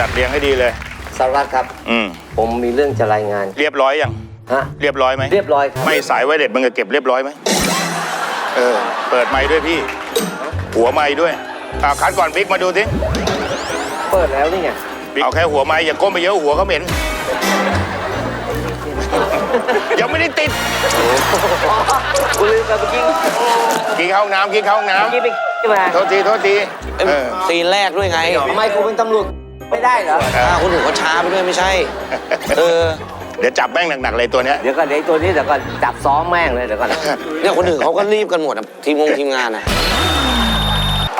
จัดเรียงให้ดีเลย สารวัตรครับ อืม ผมมีเรื่องจะรายงาน เรียบร้อยยังฮะ เรียบร้อยไหมเรียบร้อยครับ ไม่สายไว้เด็ดมึงจะเก็บเรียบร้อยไหมเออ เปิดไม้ด้วยพี่ หัวไม้ด้วยอ่าคัดก่อนบิ๊กมาดูสิเปิดแล้วนี่ไง เอาแค่หัวไม้อย่าก้มไปเยอะหัวเขาเหม็น ยังไม่ได้ติดกูลืมไปเมื่อกี้กินเข้าห้องน้ำกินเข้าห้องน้เมื่อกี้ไปใช่ไหมำโทษทีโทษทีเออ ซีนแรกด้วยไง ทำไมกูเป็นตำรวจ ไม่ได้เหรอถ้าคนอื่นเขาช้าไปด้วยไม่ใช่ เออ เดี๋ยวจับแม่งหนักๆเลยตัวเนี้ย เดี๋ยวก่อนเดี๋ยวไอ้ตัวนี้เดี๋ยวก่อนจับซ้อมแม่งเลยเดี๋ยวก่อน เนี่ยคนอื่นเขาก็รีบกันหมดอะทีมงงทีมงานอะเ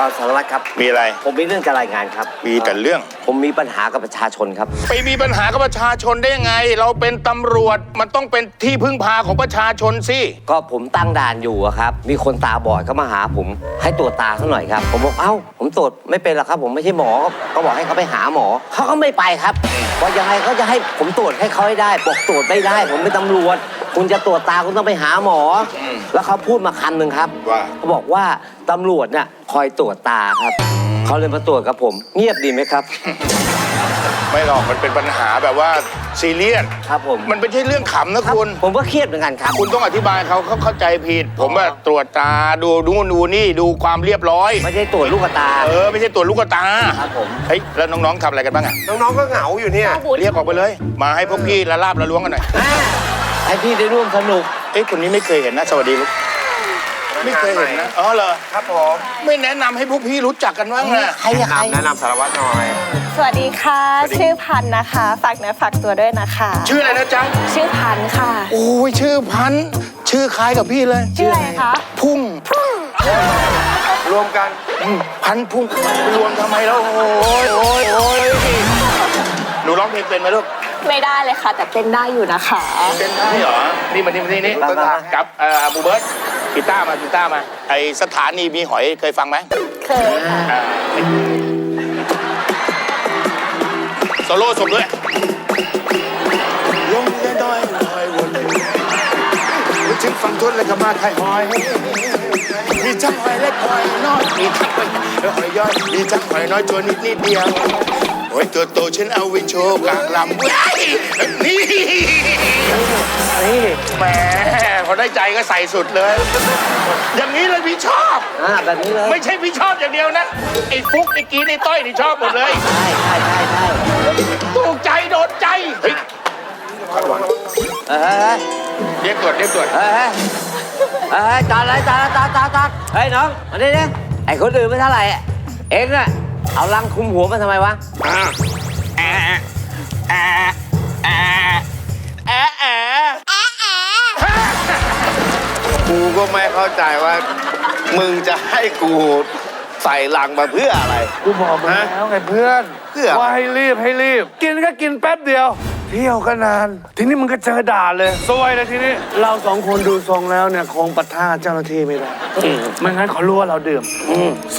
อาสารวัตรครับ มีอะไร ผมมีเรื่องจะรายงานครับ มีแต่เรื่อง ผมมีปัญหากับประชาชนครับ ไปมีปัญหากับประชาชนได้ยังไง เราเป็นตำรวจมันต้องเป็นที่พึ่งพาของประชาชนสิ ก็ผมตั้งด่านอยู่อะครับ มีคนตาบอดเข้ามาหาผม ให้ตรวจตาเขาหน่อยครับ ผมบอกเอ้า ผมตรวจไม่เป็นหรอกครับ ผมไม่ใช่หมอ ก็บอกให้เขาไปหาหมอ เขาก็ไม่ไปครับว่ายังไงเขาจะให้ผมตรวจให้เขาให้ได้ บอกตรวจไม่ได้ ผมเป็นตำรวจคุณจะตรวจตาคุณต้องไปหาหมออแล้วเขาพูดมาคำหนึ่งครับว่า เขาบอกว่าตำรวจเนี่ยคอยตรวจตาครับ เขาเลยมาตรวจกับผม เงียบดีไหมครับ ไม่หรอกมันเป็นปัญหาแบบว่าซีเรียสครับผม มันไม่ใช่เรื่องขำนะครับคุณ ผมก็เครียดเหมือนกันครับ คุณต้องอธิบายเขาเขาเข้าใจผิด ผมว่าตรวจตาดูดูนดูนี่ดูความเรียบร้อย ไม่ใช่ตรวจลูกตา เออไม่ใช่ตรวจลูกตาครับผม เฮ้ยแล้วน้องๆทำอะไรกันบ้างอะน้องๆก็เหงาอยู่เนี่ย เรียกออกไปเลย มาให้พวกพี่ละลาบละล้วงกันหน่อยอ่า ให้พี่ได้ร่วมสนุก เอ้ยคนนี้ไม่เคยเห็นนะ สวัสดีลูกไม่เคยเห็นนะอ๋อเหรอครับผมไม่แนะนำให้พวกพี่รู้จักกันบ้างนะใครอะใคร แนะนำสารวัตรหน่อย สวัสดีค่ะ ชื่อพันธุ์นะคะ ฝากเนื้อฝากตัวด้วยนะคะ ชื่ออะไรนะจ๊ะชื่อพันธุ์ค่ะ โอ้ยชื่อพันธุ์ชื่อคล้ายกับพี่เลย ชื่ออะไรคะ พุ่งรวมกันอืมพันธุ์พุ่งรวมทำไมแล้วโอ้ยโอ้ยโอ้ยหนูร้องเพลงเป็นไหมลูก ไม่ได้เลยค่ะ แต่เต้นได้อยู่นะคะเป็นได้เหรอ นี่มานี่มานี่นี่มามากับเอ่อบูเบิร์ตกีตาร์มากีตาร์มา ไอสถานีมีหอยเคยฟังไหมเคยค่ะอ่าโซโล่สมด้วย ลงเรือดอยลอยวนถึงฝั่งทนเลยก็มาไข่หอย มีจังหอยเล็กหอยน้อย มีทั้งหอยหอยย่อย มีจังหอยน้อยตัวนิดนิดเดียว โอ้ยตัวโตฉันเอาไว้โชว์กลางลำเว้ยนี่นี่แหมพอได้ใจก็ใส่สุดเลย อย่างนี้เลยพี่ชอบ อ่าแบบนี้เลยไม่ใช่พี่ชอบอย่างเดียวนะ ไอ้ฟุกไอ้กีนไอ้ต้อยนี่ชอบหมดเลยใช่ใช่ใช่ใช่ถูกใจโดนใจเฮ้ยเฮ้ยเรียกตรวจเรียกตรวจเฮ้ยเฮ้ยเฮ้ยจอดเลยจอดเลยจอดจอดจอดเฮ้ยน้องมาดิดิไอ้คนอื่นไม่เท่าไหร่อะเอ็งน่ะ เอาลังคุมหัวมันทำไมวะกูก็ไม่เข้าใจว่า มึงจะให้กูใส่ลังมาเพื่ออะไร กูบอกมึงแล้วไงเพื่อน เพื่อ ว่าให้รีบให้รีบ กินก็กินแป๊บเดียว เที่ยวก็นาน ทีนี้มึงก็เจอด่านเลยซวยเลยทีนี้ เราสองคนดูทรงแล้วเนี่ยคงปะท่าเจ้าหน้าที่ไม่ได้ไม่งั้นเขารู้ว่าเราดื่ม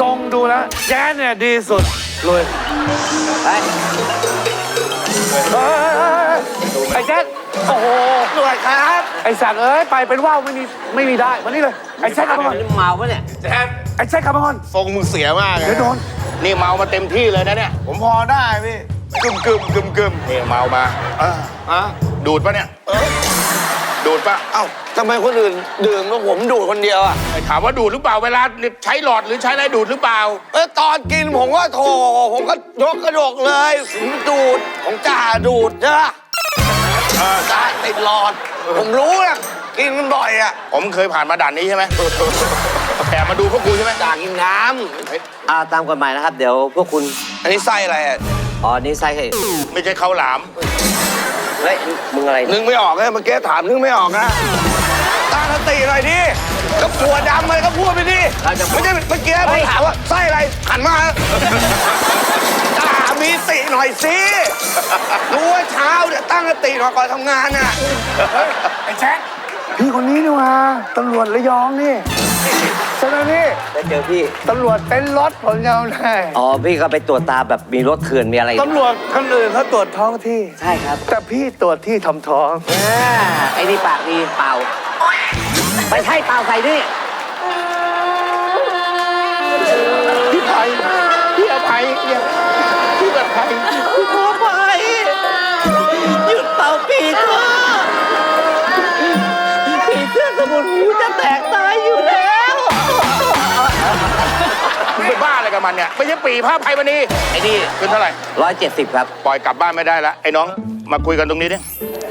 ทรงดูแล้วแจ๊สเนี่ยดีสุดเลยเฮ้ยเฮ้ยไอ้แจ๊สโอ้โหหน่วยครับ ไอ้สัตว์เอ้ยไปเป็นว่าวไม่มีไม่มีได้มานี่เลย ไอ้แจ๊สขับมาก่อนนี่เมาปะเนี่ยแจ๊ดไอ้แจ๊สขับมาก่อนทรงมึงเสียมากเลยเดี๋ยวโดนนี่เมามาเต็มที่เลยนะเนี่ย ผมพอได้พี่ กึมกึมกึมกึมนี่เมามาเอออะดูดปะเนี่ยดูดปะเอ้าทำไมคนอื่นดื่มแล้วผมดูดคนเดียวอะไอ้ถามว่าดูดหรือเปล่าเวลาใช้หลอดหรือใช้อะไรดูดหรือเปล่า เออตอนกินผมก็โถผมก็ยกกระดกเลยผมดูดของจ่าดูดใช่ปะเออจ่าติดหลอด ผมรู้นะกินมันบ่อยอะผมเคยผ่านมาด่านนี้ใช่ไหมแอบมาดูพวกกูใช่ไหมจ่ากินน้อ่าตามกฎหมายนะครับ เดี๋ยวพวกคุณำอันนี้ไส้อะไรอะ อ๋อ นี่ไส้ให้ไม่ใช่ข้าวหลามเฮ้ยมึงอะไรนึเนี่ยกไม่ออกเลยเมื่อกี้ถามนึกไม่ออกนะตั้งสติหน่อยดิก็ปวดดำอะไรก็พูดไปดิไม่ใช่เมื่อกี้ผมถามว่าไส้อะไรหันมาจ่ามีสติหน่อยสิรู้ว่าเช้าเนี่ยตั้งสติหน่อยก่อนทำงานน่ะไอ้แจ๊คพี่คนนี้นี่หว่าตำรวจระยองนี่ ใช่ไหมพี่ได้เจอพี่ ตำรวจเต้นรถผมจำได้อ๋อ พี่ก็ไปตรวจตาแบบมีรถเถื่อนมีอะไรตำรวจคนอื่นเขาตรวจท้องที่ ใช่ครับแต่พี่ตรวจที่ทำท้อง อ่าไอ้นี่ปากดีเป่า ไม่ใช่เป่าใส่นี่ พี่ไผ่พี่อภัยเนี่ยพี่แบบใครขอ กับมันเนี่ยไม่ใช่ปีผ้าไพวันนี้ไอ้นี่ขึ้นเท่าไหร่ร้อยเจ็ดสิบครับปล่อยกลับบ้านไม่ได้แล้วไอ้น้องมาคุยกันตรงนี้ดิ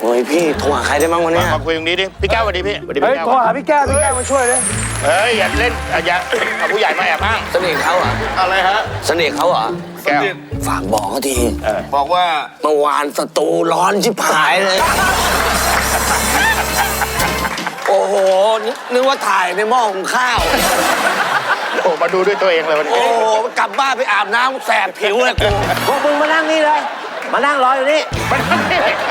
โอ้ยพี่โทรหาใครได้บ้างวันมาเนี้ยมาคุยตรงนี้ดิพี่แก้วสวัสดีพี่สวัสดีเฮ้ยพี่แก้วโทรหาพี่แก้วพี่แก้วมาช่วยเลยเฮ้ยอย่าเล่นอย่าอย่าเอาผู้ใหญ่มาแอบอ้างเสน่ห์เขาเหรออะไรฮะเสน่ห์เขาเหรอแก้วฝากบอกเขาทีบอกว่าเมื่อวานสตูร้อนชิบหายเลย โอ้โหนึกนึกว่าถ่ายในหม้อหุงข้าว โอ้มาดูด้วยตัวเองเลยวันนี้ โอ้โหกลับบ้านไปอาบน้ำแสบผิวเลยกูพวกมึงมานั่งนี่เลย มานั่งรออยู่นี่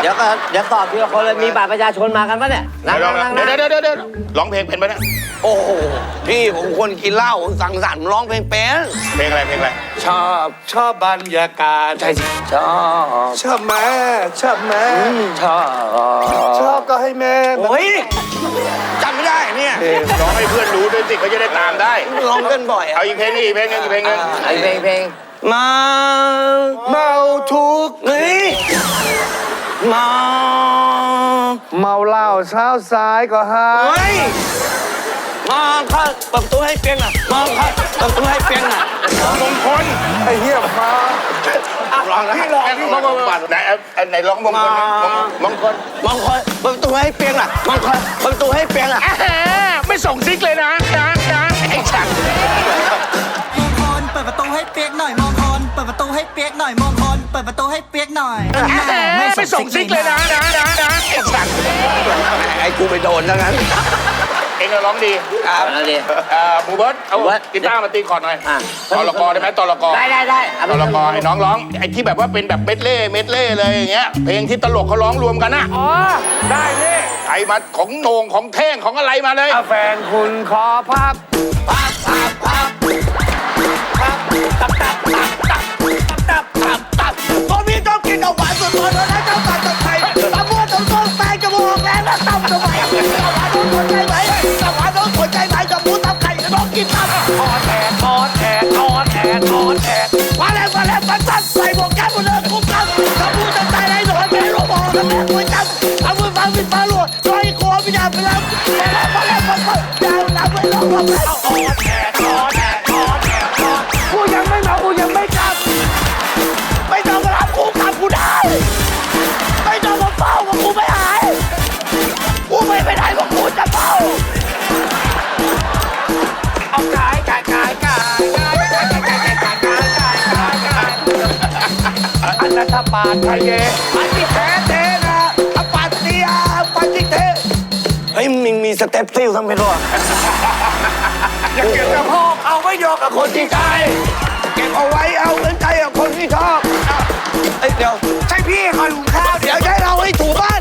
เดี๋ยวก็เดี๋ยวตอบทีละคนเลยมีบัตรประชาชนมากันปะเนี่ยนั่งเดี๋ยวนั่งนั่งเดี๋ยวนั่งเดี๋ยวเดี๋ยวเดี๋ยวร้องเพลงเป็นไหมเนี่ยโอ้โหพี่ผมคนกินเหล้าผมสังสรรค์ร้องเพลงเป็นเพลงอะไรเพลงอะไร ชอบชอบบรรยากาศใช่สิชอบชอบแม่ชอบแม่ชอบชอบก็ให้แม่โอ้ยจำไม่ได้ เนี่ยร้องให้เพื่อนรู้ด้วยสิเขาจะได้ตามได้ ร้องกันบ่อยอะเอาอีกเพลงนึงอีกเพลงนึงอีกเพลงนึงไอ้เพลงเพลงมาเมาทุกข์เฮ้ยมาเมาเหล้าเช้าสายก็หาเฮ้ยมาค่ะเปิดประตูให้เปียงหน่ะมาค่ะเปิดประตูให้เปียงหน่ะมงคลไอ้เหี้ยมา ร้องนะพี่ร้องพี่มงคลไหนเอาไหนร้องมงคลมงมงคลมองคอยเปิดประตูให้เปียงหน่ะมองคอยเปิดประตูให้เปียงหน่ะไม่ส่งซิกเลยนะนะนะไอ้ฉันมองคอนเปิดประตูให้เปียกหน่อยมองคอนเปิดประตูให้เปียกหน่อยมองคอนเปิดประตูให้เปียกหน่อยไม่ส่งซิกเลยนะนะนะนะไอ้ฉันไอ้กูไปโดนทั้งนั้ นเองร้องดีครับแล้วดิ เอ่อหมูเบิร์ตเอาหมู่เบิร์ต กีตาร์มาตีคอร์ดหน่อยอะตอลกอได้ไหมตอลกอได้ได้ได้เอาตไปอลกอไอ้น้องร้องไอ้ที่แบบว่าเป็นแบบเม็ดเล่เม็ดเล่เลยอย่างเงี้ยเพลงที่ตลกเขาร้องรวมกันน่ะอ๋อ ได้พี่ไอ้มาของโหนงของเท่งของอะไรมาเลยอะแฟนคุณขอพับพับพับพับพับตับตับตับตับตับตับตับตอนนี้ต้องกินเอาหวานสุดๆแล้วนะเจ้าตับตับไทยตะบัวต้องต้องแตงจมูกแล้วนะตับทำไมตะหวานต้องสนใจไหม กูยังไม่เมากูยังไม่กลับ ไม่ต้องมารับกูกลับกูได้ ไม่ต้องมาเฝ้าว่ากูไม่หาย กูไม่ไปไหนว่ากูจะเฝ้า เอากายกายกายกายกายกายกายกายกายกายกายกายกายอันนัทปาทะเยปันติเทเท ฮ้ยมึงมีสเต็ปซิลทำไปด้วยอย่าเก็บกระโพกเอาไว้โยกกับคนที่ใจเก็บเอาไว้เอาเงินใจกับคนที่ชอบเอ้ยเดี๋ยว ใช่พี่คอยหุงข้าวเดี๋ยวให้เราให้ถูบ้าน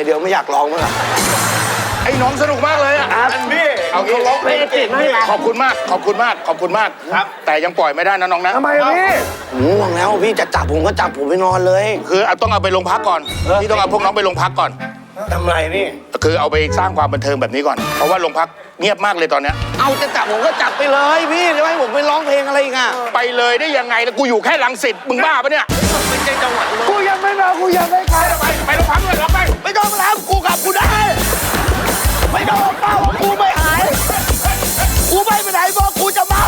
อยากฟังแต่เดียวไม่อยากร้องมั้งเหรอไอ้น้องสนุกมากเลยอะพี่เอางี้ร้องเพลงติดไหมล่ะขอบคุณมาก ขอบคุณมาก ขอบคุณมากครับ แต่ยังปล่อยไม่ได้นะน้องนะทำไมอะพี่ง่วงแล้วพี่จะจับผมก็จับผมไปนอนเลย คือเอาต้องเอาไปโรงพักก่อนพี่ต้องเอาพวกน้องไปโรงพักก่อนทำไรนี่คือเอาไปสร้างความบันเทิงแบบนี้ก่อน เพราะว่าโรงพักเงียบมากเลยตอนเนี้ย เอาจะจับผมก็จับไปเลยพี่จะให้ผมไปร้องเพลง อะไรอีกอะไปเลยได้ยังไงนะกูอยู่แค่ลังสิตมึงบ้าปะเนี่ยไม่ใช่จังหวัดกูยังไม่เมากูยังไม่กลับไปไปโรงพักเลยเราไปไม่ต้องรับกูกลับกูได้ ไม่ต้องเฝ้ากูไม่หาย กูไม่ไปไหนบอกกูจะเมา